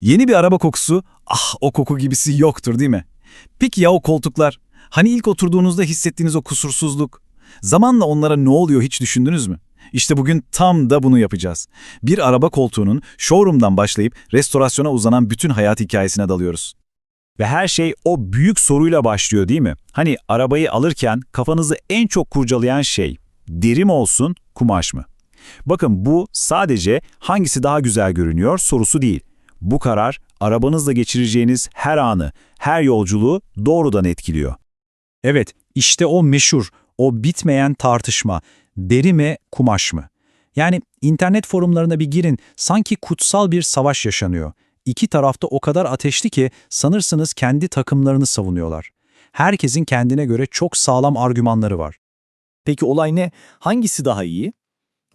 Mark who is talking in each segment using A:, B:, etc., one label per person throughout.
A: Yeni bir araba kokusu, ah o koku gibisi yoktur değil mi? Peki ya o koltuklar? Hani ilk oturduğunuzda hissettiğiniz o kusursuzluk? Zamanla onlara ne oluyor hiç düşündünüz mü? İşte bugün tam da bunu yapacağız. Bir araba koltuğunun showroom'dan başlayıp restorasyona uzanan bütün hayat hikayesine dalıyoruz.
B: Ve her şey o büyük soruyla başlıyor değil mi? Hani arabayı alırken kafanızı en çok kurcalayan şey deri mi olsun, kumaş mı? Bakın bu sadece hangisi daha güzel görünüyor sorusu değil. Bu karar arabanızla geçireceğiniz her anı, her yolculuğu doğrudan etkiliyor. Evet, işte o meşhur, o bitmeyen tartışma. Deri mi, kumaş mı? Yani internet forumlarına bir girin, sanki kutsal bir savaş yaşanıyor. İki tarafta o kadar ateşli ki sanırsınız kendi takımlarını savunuyorlar. Herkesin kendine göre çok sağlam argümanları var.
C: Peki olay ne? Hangisi daha iyi?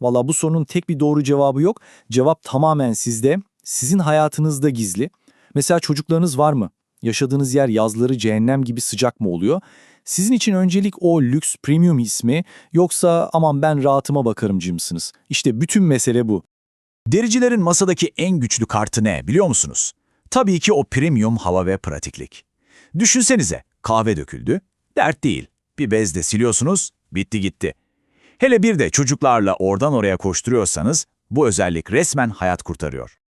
C: Valla bu sorunun tek bir doğru cevabı yok. Cevap tamamen sizde, sizin hayatınızda gizli. Mesela çocuklarınız var mı? Yaşadığınız yer yazları cehennem gibi sıcak mı oluyor? Sizin için öncelik o lüks premium ismi yoksa aman ben rahatıma bakarımcı mısınız? İşte bütün mesele bu.
B: Dericilerin masadaki en güçlü kartı ne biliyor musunuz? Tabii ki o premium hava ve pratiklik. Düşünsenize kahve döküldü, dert değil. Bir bezle siliyorsunuz, bitti gitti. Hele bir de çocuklarla oradan oraya koşturuyorsanız bu özellik resmen hayat kurtarıyor.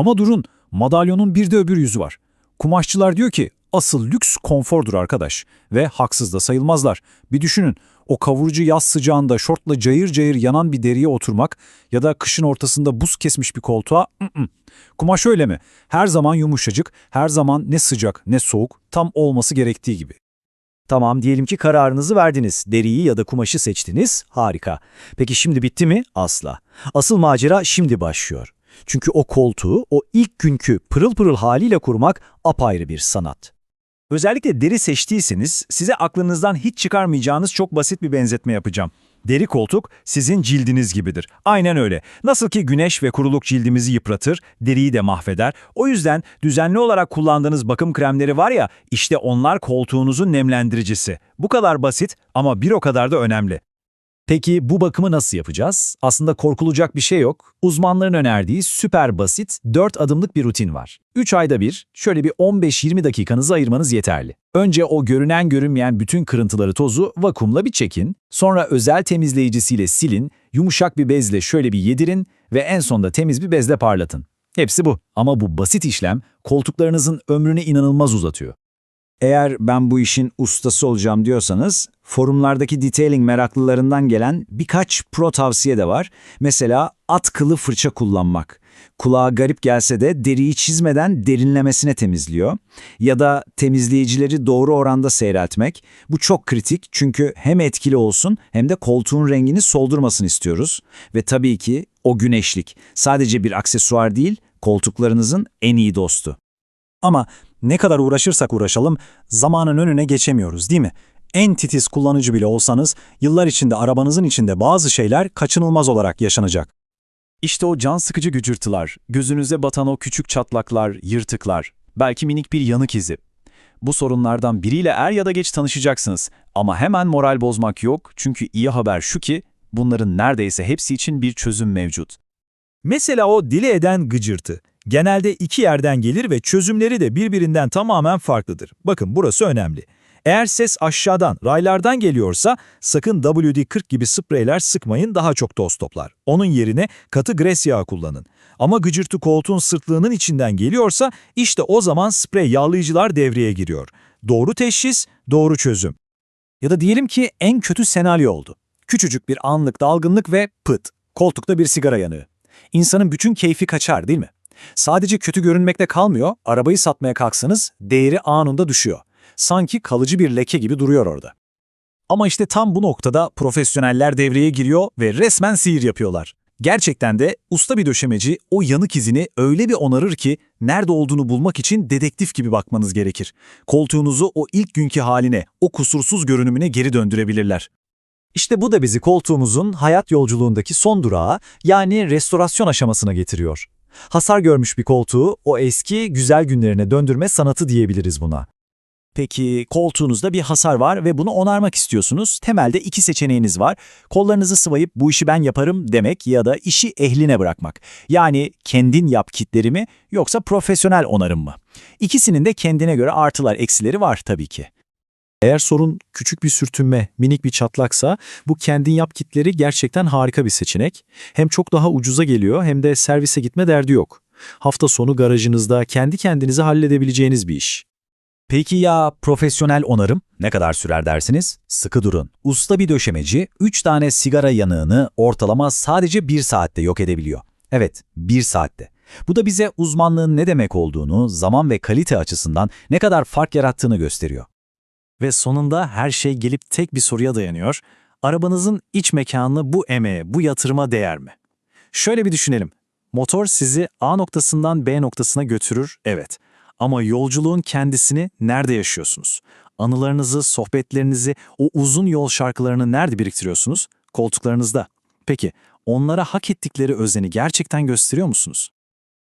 B: Ama durun, madalyonun bir de öbür yüzü var. Kumaşçılar diyor ki asıl lüks konfordur arkadaş ve haksız da sayılmazlar. Bir düşünün o kavurucu yaz sıcağında şortla cayır cayır yanan bir deriye oturmak ya da kışın ortasında buz kesmiş bir koltuğa ı-ı. Kumaş öyle mi? Her zaman yumuşacık, her zaman ne sıcak ne soğuk, tam olması gerektiği gibi.
D: Tamam diyelim ki kararınızı verdiniz. Deriyi ya da kumaşı seçtiniz. Harika. Peki şimdi bitti mi? Asla. Asıl macera şimdi başlıyor. Çünkü o koltuğu o ilk günkü pırıl pırıl haliyle kurmak apayrı bir sanat.
B: Özellikle deri seçtiyseniz size aklınızdan hiç çıkarmayacağınız çok basit bir benzetme yapacağım. Deri koltuk sizin cildiniz gibidir. Aynen öyle. Nasıl ki güneş ve kuruluk cildimizi yıpratır, deriyi de mahveder. O yüzden düzenli olarak kullandığınız bakım kremleri var ya, işte onlar koltuğunuzun nemlendiricisi. Bu kadar basit ama bir o kadar da önemli.
D: Peki bu bakımı nasıl yapacağız? Aslında korkulacak bir şey yok. Uzmanların önerdiği süper basit 4 adımlık bir rutin var. 3 ayda bir şöyle bir 15-20 dakikanızı ayırmanız yeterli. Önce o görünen görünmeyen bütün kırıntıları tozu vakumla bir çekin. Sonra özel temizleyicisiyle silin, yumuşak bir bezle şöyle bir yedirin ve en sonunda temiz bir bezle parlatın. Hepsi bu. Ama bu basit işlem koltuklarınızın ömrünü inanılmaz uzatıyor.
B: Eğer ben bu işin ustası olacağım diyorsanız, forumlardaki detailing meraklılarından gelen birkaç pro tavsiye de var. Mesela at kılı fırça kullanmak. Kulağa garip gelse de deriyi çizmeden derinlemesine temizliyor. Ya da temizleyicileri doğru oranda seyreltmek. Bu çok kritik çünkü hem etkili olsun hem de koltuğun rengini soldurmasını istiyoruz. Ve tabii ki o güneşlik. Sadece bir aksesuar değil, koltuklarınızın en iyi dostu.
D: Ama ne kadar uğraşırsak uğraşalım zamanın önüne geçemiyoruz değil mi? En titiz kullanıcı bile olsanız yıllar içinde arabanızın içinde bazı şeyler kaçınılmaz olarak yaşanacak.
B: İşte o can sıkıcı gücürtüler, gözünüze batan o küçük çatlaklar, yırtıklar, belki minik bir yanık izi. Bu sorunlardan biriyle er ya da geç tanışacaksınız. Ama hemen moral bozmak yok çünkü iyi haber şu ki bunların neredeyse hepsi için bir çözüm mevcut.
E: Mesela o dile eden gıcırtı. Genelde iki yerden gelir ve çözümleri de birbirinden tamamen farklıdır. Bakın burası önemli. Eğer ses aşağıdan, raylardan geliyorsa sakın WD-40 gibi spreyler sıkmayın daha çok toz toplar. Onun yerine katı gres yağı kullanın. Ama gıcırtı koltuğun sırtlığının içinden geliyorsa işte o zaman sprey yağlayıcılar devreye giriyor. Doğru teşhis, doğru çözüm.
D: Ya da diyelim ki en kötü senaryo oldu. Küçücük bir anlık dalgınlık ve pıt, koltukta bir sigara yanığı. İnsanın bütün keyfi kaçar değil mi? Sadece kötü görünmekte kalmıyor, arabayı satmaya kalksanız değeri anında düşüyor. Sanki kalıcı bir leke gibi duruyor orada. Ama işte tam bu noktada profesyoneller devreye giriyor ve resmen sihir yapıyorlar. Gerçekten de usta bir döşemeci o yanık izini öyle bir onarır ki nerede olduğunu bulmak için dedektif gibi bakmanız gerekir. Koltuğunuzu o ilk günkü haline, o kusursuz görünümüne geri döndürebilirler. İşte bu da bizi koltuğumuzun hayat yolculuğundaki son durağı yani restorasyon aşamasına getiriyor. Hasar görmüş bir koltuğu o eski güzel günlerine döndürme sanatı diyebiliriz buna.
B: Peki koltuğunuzda bir hasar var ve bunu onarmak istiyorsunuz. Temelde iki seçeneğiniz var. Kollarınızı sıvayıp bu işi ben yaparım demek ya da işi ehline bırakmak. Yani kendin yap kitlerimi yoksa profesyonel onarım mı? İkisinin de kendine göre artılar eksileri var tabii ki.
C: Eğer sorun küçük bir sürtünme, minik bir çatlaksa bu kendin yap kitleri gerçekten harika bir seçenek. Hem çok daha ucuza geliyor hem de servise gitme derdi yok. Hafta sonu garajınızda kendi kendinize halledebileceğiniz bir iş.
B: Peki ya profesyonel onarım ne kadar sürer dersiniz? Sıkı durun. Usta bir döşemeci 3 tane sigara yanığını ortalama sadece 1 saatte yok edebiliyor. Evet, 1 saatte. Bu da bize uzmanlığın ne demek olduğunu, zaman ve kalite açısından ne kadar fark yarattığını gösteriyor.
C: Ve sonunda her şey gelip tek bir soruya dayanıyor. Arabanızın iç mekanını bu emeğe, bu yatırıma değer mi? Şöyle bir düşünelim. Motor sizi A noktasından B noktasına götürür, evet. Ama yolculuğun kendisini nerede yaşıyorsunuz? Anılarınızı, sohbetlerinizi, o uzun yol şarkılarını nerede biriktiriyorsunuz? Koltuklarınızda. Peki, onlara hak ettikleri özeni gerçekten gösteriyor musunuz?